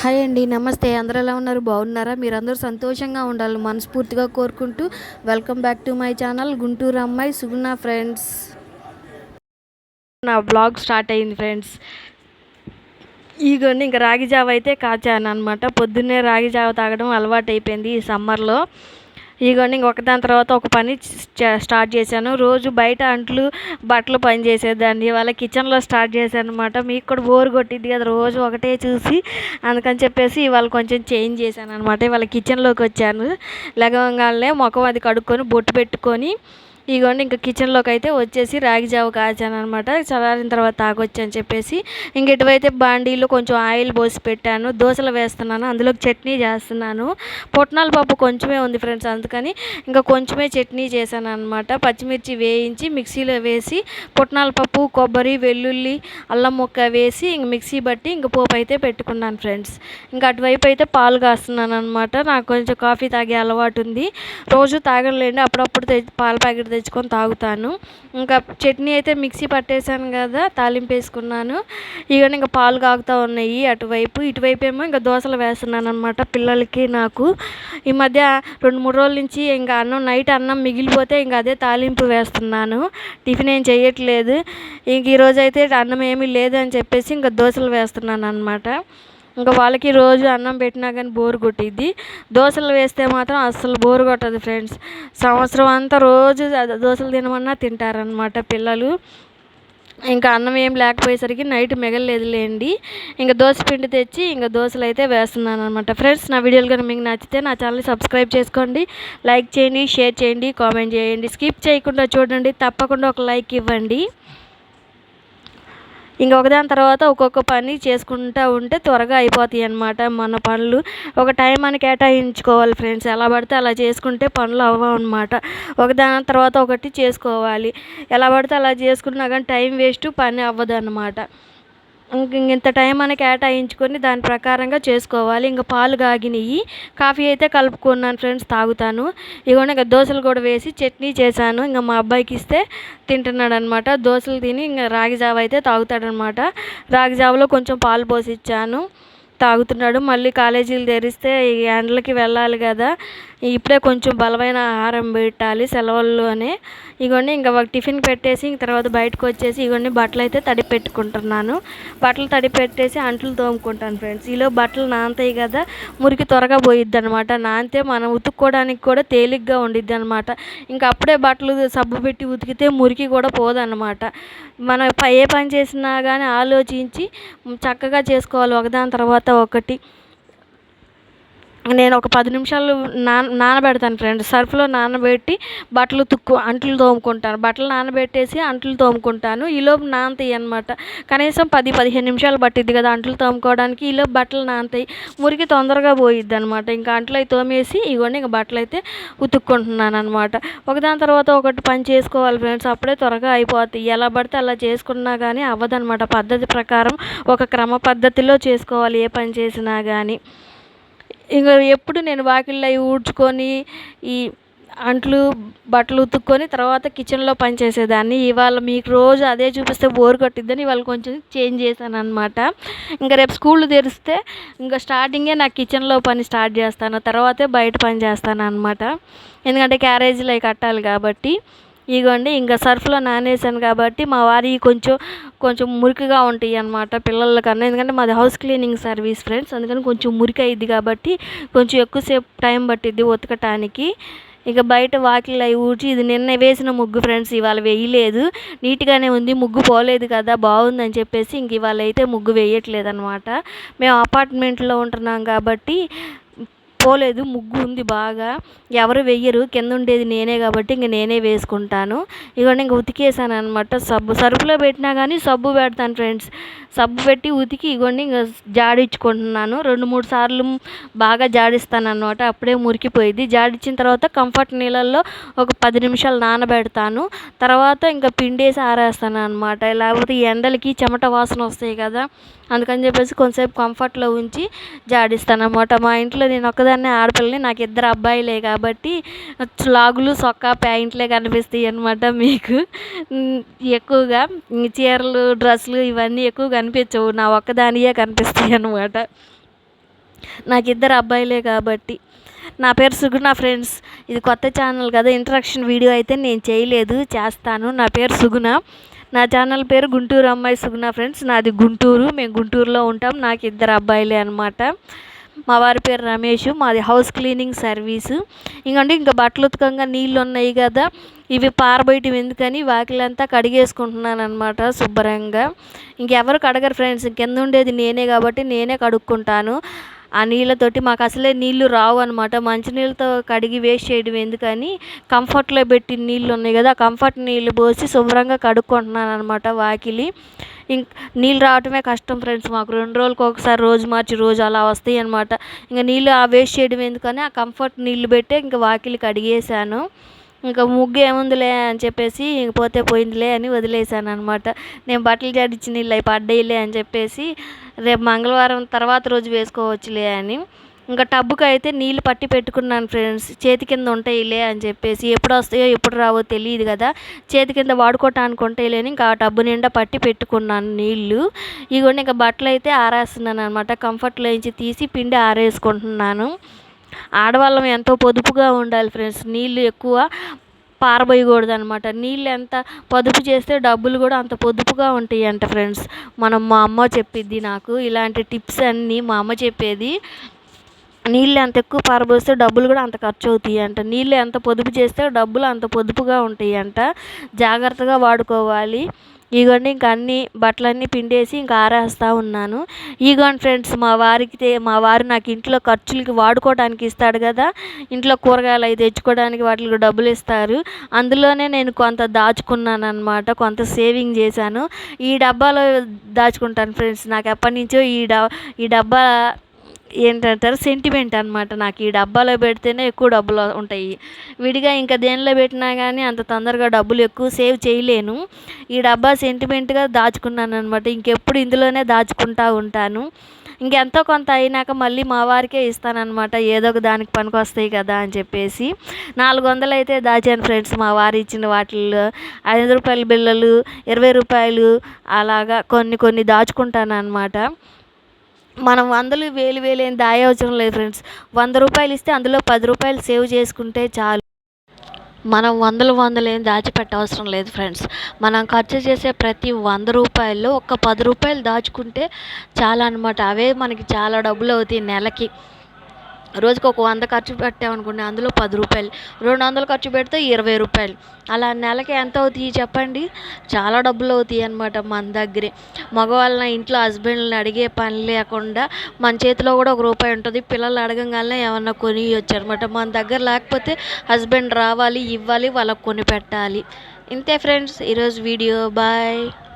Hi అండి నమస్తే. అందరూ ఎలా ఉన్నారు? బాగున్నారా? మీరందరూ సంతోషంగా ఉండాలి మనస్ఫూర్తిగా కోరుకుంటూ welcome back to my channel Guntur అమ్మాయి సుగుణ ఫ్రెండ్స్. నా బ్లాగ్ స్టార్ట్ అయింది ఫ్రెండ్స్. ఈగోని ఇంకా రాగి జావ అయితే కాచాను అనమాట పొద్దున్నే రాగి జావ తాగడం అలవాటు అయిపోయింది ఈ సమ్మర్లో. ఇగోండి ఒకదాని తర్వాత ఒక పని స్టార్ట్ చేశాను. రోజు బయట అంట్లు బట్టలు పని చేసేదాన్ని. ఇవాళ కిచెన్లో స్టార్ట్ చేశాను అనమాట మీకు కూడా బోర్ కొట్టింది కదా రోజు ఒకటే చూసి అందుకని చెప్పేసి ఇవాళ కొంచెం చేంజ్ చేశాను అనమాట ఇవాళ కిచెన్లోకి వచ్చాను. లగవంగానే ముఖం అది కడుక్కొని బొట్టు పెట్టుకొని ఇగోండి ఇంకా కిచెన్లోకి అయితే వచ్చేసి రాగి జావ కాచాను అనమాట చల్లారిన తర్వాత తాగొచ్చు అని చెప్పేసి ఇంక ఇటువైతే బాండీలో కొంచెం ఆయిల్ పోసి పెట్టాను. దోశలు వేస్తున్నాను అందులోకి చట్నీ చేస్తున్నాను. పుట్నాల పప్పు కొంచెమే ఉంది ఫ్రెండ్స్ అందుకని ఇంకా కొంచెమే చట్నీ చేశాను అనమాట పచ్చిమిర్చి వేయించి మిక్సీలో వేసి పుట్నాల పప్పు కొబ్బరి వెల్లుల్లి అల్లం ముక్క వేసి ఇంక మిక్సీ బట్టి ఇంక పోపు అయితే పెట్టుకున్నాను ఫ్రెండ్స్. ఇంకా అటువైపు అయితే పాలు కాస్తున్నాను అనమాట నాకు కొంచెం కాఫీ తాగే అలవాటు ఉంది. రోజు తాగలేండి అప్పుడప్పుడు పాల ప్యాకెట్ తెచ్చుకొని తాగుతాను. ఇంకా చట్నీ అయితే మిక్సీ పట్టేశాను కదా తాలింపు వేసుకున్నాను. ఇక ఇంకా పాలు కాగుతూ ఉన్నాయి అటువైపు. ఇటువైపు ఏమో ఇంకా దోశలు వేస్తున్నాను అనమాట పిల్లలకి నాకు. ఈ మధ్య రెండు మూడు రోజుల నుంచి ఇంకా అన్నం నైట్ అన్నం మిగిలిపోతే ఇంకా అదే తాలింపు వేస్తున్నాను. టిఫిన్ ఏం చేయట్లేదు. ఇంక ఈరోజు అయితే అన్నం ఏమీ లేదు అని చెప్పేసి ఇంకా దోశలు వేస్తున్నాను అనమాట ఇంకా వాళ్ళకి రోజు అన్నం పెట్టినా కానీ బోర్ కొట్టిద్ది. దోశలు వేస్తే మాత్రం అస్సలు బోర్ కొట్టదు ఫ్రెండ్స్. సంవత్సరం అంతా రోజు దోశలు తినమన్నా తింటారనమాట పిల్లలు. ఇంకా అన్నం ఏం లేకపోయేసరికి నైట్ మిగలలేదులేండి ఇంకా దోశ పిండి తెచ్చి ఇంకా దోశలు అయితే వేస్తున్నాను అనమాట ఫ్రెండ్స్ నా వీడియోలు కానీ మీకు నచ్చితే నా ఛానల్ సబ్స్క్రైబ్ చేసుకోండి. లైక్ చేయండి షేర్ చేయండి కామెంట్ చేయండి. స్కిప్ చేయకుండా చూడండి. తప్పకుండా ఒక లైక్ ఇవ్వండి. ఇంకొకదాని తర్వాత ఒక్కొక్క పని చేసుకుంటూ ఉంటే త్వరగా అయిపోతాయి అన్నమాట. మన పనులు ఒక టైం అని కేటాయించుకోవాలి ఫ్రెండ్స్ ఎలా పడితే అలా చేసుకుంటే పనులు అవ్వవు అనమాట ఒకదాని తర్వాత ఒకటి చేసుకోవాలి. ఎలా పడితే అలా చేసుకున్నా కానీ టైం వేస్ట్ పని అవ్వదు అనమాట ఇంత టైం అని కేటాయించుకొని దాని ప్రకారంగా చేసుకోవాలి. ఇంకా పాలు కాగినాయి కాఫీ అయితే కలుపుకున్నాను ఫ్రెండ్స్ తాగుతాను. ఇగోండి ఇంకా దోశలు కూడా వేసి చట్నీ చేశాను. ఇంకా మా అబ్బాయికి ఇస్తే తింటున్నాడు అనమాట దోశలు తిని ఇంకా రాగి జావ అయితే తాగుతాడనమాట. రాగి జావలో కొంచెం పాలు పోసి ఇచ్చాను తాగుతున్నాడు. మళ్ళీ కాలేజీలు తెరిస్తే ఈ ఎండలకి వెళ్ళాలి కదా. ఇప్పుడే కొంచెం బలమైన ఆహారం పెట్టాలి సెలవుల్లోనే ఇగోండి ఇంకా ఒక టిఫిన్ పెట్టేసి ఇంక తర్వాత బయటకు వచ్చేసి ఇగోండి బట్టలు అయితే తడి పెట్టుకుంటున్నాను. బట్టలు తడి పెట్టేసి అంట్లు తోముకుంటాను ఫ్రెండ్స్. ఈలో బట్టలు నానతాయి కదా మురికి త్వరగా పోయిద్ది అనమాట నానితే మనం ఉతుక్కోవడానికి కూడా తేలిగ్గా ఉండిద్ది అనమాట ఇంకా అప్పుడే బట్టలు సబ్బు పెట్టి ఉతికితే మురికి కూడా పోదన్నమాట. మనం ఏ పని చేసినా కానీ ఆలోచించి చక్కగా చేసుకోవాలి. ఒకదాని తర్వాత ఒకటి. నేను ఒక పది నిమిషాలు నాన నానబెడతాను ఫ్రెండ్ సర్ఫ్లో నానబెట్టి బట్టలు తుక్కు అంట్లు తోముకుంటాను. బట్టలు నానబెట్టేసి అంట్లు తోముకుంటాను. ఈలోపు నానతాయి అనమాట కనీసం పది పదిహేను నిమిషాలు పట్టిద్ది కదా అంట్లు తోముకోవడానికి. ఈలోపు బట్టలు నానతాయి. మురికి తొందరగా పోయిద్ది అనమాట ఇంకా అంట్లు అయితే తోమేసి ఇవన్నీ ఇంకా బట్టలు అయితే ఉతుక్కుంటున్నాను అనమాట ఒకదాని తర్వాత ఒకటి పని చేసుకోవాలి ఫ్రెండ్స్ అప్పుడే త్వరగా అయిపోతాయి ఎలా పడితే అలా చేసుకున్నా కానీ అవ్వదనమాట పద్ధతి ప్రకారం ఒక క్రమ పద్ధతిలో చేసుకోవాలి ఏ పని చేసినా కానీ ఇంకా ఎప్పుడు నేను వాకిళ్ళు అవి ఊడ్చుకొని ఈ అంట్లు బట్టలు ఉతుక్కొని తర్వాత కిచెన్లో పని చేసేదాన్ని. ఇవాళ మీకు రోజు అదే చూపిస్తే బోర్ కొట్టిద్దని ఇవాళ కొంచెం చేంజ్ చేశాను అనమాట ఇంకా రేపు స్కూల్ తెరిస్తే ఇంకా స్టార్టింగే నా కిచెన్లో పని స్టార్ట్ చేస్తాను. తర్వాతే బయట పని చేస్తాను అనమాట ఎందుకంటే క్యారేజీలు అవి కట్టాలి కాబట్టి. ఇగోండి ఇంకా సర్ఫ్లో నానేసాను కాబట్టి మా వారి కొంచెం కొంచెం మురికిగా ఉంటాయి అనమాట పిల్లల కన్నా. ఎందుకంటే మాది హౌస్ క్లీనింగ్ సర్వీస్ ఫ్రెండ్స్ అందుకని కొంచెం మురికి అయ్యిద్ది కాబట్టి కొంచెం ఎక్కువసేపు టైం పట్టిద్ది ఉతకటానికి. ఇక బయట వాకిలు అవి ఊడ్చి ఇది నిన్న వేసిన ముగ్గు ఫ్రెండ్స్ ఇవాళ వేయలేదు. నీట్గానే ఉంది ముగ్గు పోలేదు కదా బాగుందని చెప్పేసి ఇంక ఇవాళ అయితే ముగ్గు వేయట్లేదు అనమాట మేము అపార్ట్మెంట్లో ఉంటున్నాం కాబట్టి పోలేదు ముగ్గు ఉంది బాగా. ఎవరు వెయ్యరు కింద ఉండేది నేనే కాబట్టి ఇంక నేనే వేసుకుంటాను. ఇవన్నీ ఇంక ఉతికేసాను అనమాట సబ్బు. సరుపులో పెట్టినా కానీ సబ్బు పెడతాను ఫ్రెండ్స్. సబ్బు పెట్టి ఉతికి ఇగోండి ఇంకా జాడించుకుంటున్నాను రెండు మూడు సార్లు బాగా జాడిస్తాను అనమాట అప్పుడే మురికిపోయింది. జాడించిన తర్వాత కంఫర్ట్ నీళ్ళల్లో ఒక పది నిమిషాలు నానబెడతాను. తర్వాత ఇంకా పిండేసి ఆరేస్తాను అనమాట లేకపోతే ఎండలకి చెమట వాసన వస్తాయి కదా అందుకని చెప్పేసి కొంతసేపు కంఫర్ట్లో ఉంచి జాడిస్తాను అనమాట మా ఇంట్లో నేను ఒక్కదాన్నే ఆడపిల్లని నాకు ఇద్దరు అబ్బాయిలే కాబట్టి లాగులు సొక్కా ప్యాంట్లే కనిపిస్తాయి అనమాట మీకు. ఎక్కువగా చీరలు డ్రెస్సులు ఇవన్నీ ఎక్కువ కనిపించవు. నా ఒక్కదానియే కనిపిస్తాయి అనమాట నాకు ఇద్దరు అబ్బాయిలే కాబట్టి. నా పేరు సుగుణ ఫ్రెండ్స్. ఇది కొత్త ఛానల్ కదా ఇంట్రడక్షన్ వీడియో అయితే నేను చేయలేదు చేస్తాను. నా పేరు సుగుణ. నా ఛానల్ పేరు గుంటూరు అమ్మాయి సుగుణ ఫ్రెండ్స్. నాది గుంటూరు. మేము గుంటూరులో ఉంటాం. నాకు ఇద్దరు అబ్బాయిలే అనమాట మా వారి పేరు రమేష్ మాది హౌస్ క్లీనింగ్ సర్వీసు. ఇంకంటే ఇంకా బట్టలు ఉతకంగా నీళ్ళు ఉన్నాయి కదా ఇవి పారబయటం ఎందుకని వాకిలంతా కడిగేసుకుంటున్నాను అనమాట శుభ్రంగా. ఇంకెవరు కడగరు ఫ్రెండ్స్ కింద ఉండేది నేనే కాబట్టి నేనే కడుక్కుంటాను. ఆ నీళ్ళతోటి మాకు అసలే నీళ్ళు రావు అనమాట మంచినీళ్ళతో కడిగి వేస్ట్ చేయడం ఎందుకని కంఫర్ట్లో పెట్టి నీళ్ళు ఉన్నాయి కదా ఆ కంఫర్ట్ నీళ్ళు పోసి శుభ్రంగా కడుక్కుంటున్నాను అనమాట వాకిలి. ఇంక నీళ్ళు రావటమే కష్టం ఫ్రెండ్స్ మాకు. రెండు రోజులకు ఒకసారి రోజు మార్చి రోజు అలా వస్తాయి అనమాట ఇంకా నీళ్ళు ఆ వేస్ట్ చేయడం ఎందుకని ఆ కంఫర్ట్ నీళ్ళు పెట్టే ఇంకా వాకిలికి అడిగేసాను ఇంకా ముగ్గు ఏముందిలే అని చెప్పేసి ఇంక పోతే పోయిందిలే అని వదిలేసాను అనమాట నేను బట్టలు జడిచి నీళ్ళు అవి పడ్డాయిలే అని చెప్పేసి రేపు మంగళవారం తర్వాత రోజు వేసుకోవచ్చులే అని. ఇంకా టబ్బుకి అయితే నీళ్ళు పట్టి పెట్టుకున్నాను ఫ్రెండ్స్. చేతి కింద ఉంటాయిలే అని చెప్పేసి. ఎప్పుడు వస్తాయో ఎప్పుడు రావో తెలియదు కదా. చేతి కింద వాడుకోవటానికి ఉంటాయిలే అని ఇంకా ఆ టబ్బు నిండా పట్టి పెట్టుకున్నాను నీళ్ళు. ఇగోండి ఇంకా బట్టలు అయితే ఆరేస్తున్నాను అనమాట కంఫర్ట్లో నుంచి తీసి పిండి ఆరేసుకుంటున్నాను. ఆడవాళ్ళం ఎంతో పొదుపుగా ఉండాలి ఫ్రెండ్స్. నీళ్ళు ఎక్కువ పారబోయకూడదు అనమాట నీళ్ళు ఎంత పొదుపు చేస్తే డబ్బులు కూడా అంత పొదుపుగా ఉంటాయి అంట ఫ్రెండ్స్. మనం మా అమ్మ చెప్పిద్ది నాకు. ఇలాంటి టిప్స్ అన్నీ మా అమ్మ చెప్పేది. నీళ్ళు ఎంత ఎక్కువ పారబోస్తే డబ్బులు కూడా అంత ఖర్చు అవుతాయి అంట నీళ్ళు ఎంత పొదుపు చేస్తే డబ్బులు అంత పొదుపుగా ఉంటాయి అంట జాగ్రత్తగా వాడుకోవాలి. ఇగోండి ఇంక అన్ని బట్టలన్నీ పిండేసి ఇంకా ఆరేస్తూ ఉన్నాను. ఇగోండి ఫ్రెండ్స్ మా వారికి మా వారు నాకు ఇంట్లో ఖర్చులకి వాడుకోవడానికి ఇస్తాడు కదా. ఇంట్లో కూరగాయలు అవి తెచ్చుకోవడానికి వాటికి డబ్బులు ఇస్తారు. అందులోనే నేను కొంత దాచుకున్నాను అనమాట కొంత సేవింగ్ చేశాను. ఈ డబ్బాలో దాచుకుంటాను ఫ్రెండ్స్. నాకు ఎప్పటి నుంచో ఈ డ ఈ డబ్బా ఏంటంటారు సెంటిమెంట్ అనమాట నాకు. ఈ డబ్బాలో పెడితేనే ఎక్కువ డబ్బులు ఉంటాయి. విడిగా ఇంకా దేనిలో పెట్టినా కానీ అంత తొందరగా డబ్బులు ఎక్కువ సేవ్ చేయలేను. ఈ డబ్బా సెంటిమెంట్గా దాచుకున్నాను అనమాట ఇంకెప్పుడు ఇందులోనే దాచుకుంటా ఉంటాను. ఇంకెంతో కొంత అయినాక మళ్ళీ మా వారికే ఇస్తానమాట ఏదో ఒక దానికి పనికి వస్తాయి కదా అని చెప్పేసి. నాలుగు వందలు అయితే దాచాను ఫ్రెండ్స్. మా వారు ఇచ్చిన వాటిల్లో ఐదు రూపాయల బిళ్ళలు ఇరవై రూపాయలు అలాగా కొన్ని కొన్ని దాచుకుంటాను అనమాట మనం వందలు వేలు వేలు ఏం లేదు ఫ్రెండ్స్. వంద రూపాయలు ఇస్తే అందులో పది రూపాయలు సేవ్ చేసుకుంటే చాలు. మనం వందలు వందలు ఏం దాచిపెట్టవసరం లేదు ఫ్రెండ్స్. మనం ఖర్చు చేసే ప్రతి వంద రూపాయల్లో ఒక పది రూపాయలు దాచుకుంటే చాలా అనమాట అవే మనకి చాలా డబ్బులు అవుతాయి నెలకి. రోజుకి ఒక వంద ఖర్చు పెట్టామనుకోండి అందులో పది రూపాయలు. రెండు వందలు ఖర్చు పెడితే ఇరవై రూపాయలు. అలా నెలకి ఎంత అవుతాయి చెప్పండి? చాలా డబ్బులు అవుతాయి అనమాట మన దగ్గరే. మగవాళ్ళ ఇంట్లో హస్బెండ్ని అడిగే పని లేకుండా మన చేతిలో కూడా ఒక రూపాయి ఉంటుంది. పిల్లలు అడగంగానే ఏమన్నా కొనియొచ్చు అనమాట మన దగ్గర లేకపోతే హస్బెండ్ రావాలి ఇవ్వాలి వాళ్ళకి కొని పెట్టాలి. ఇంతే ఫ్రెండ్స్ ఈరోజు వీడియో. బాయ్.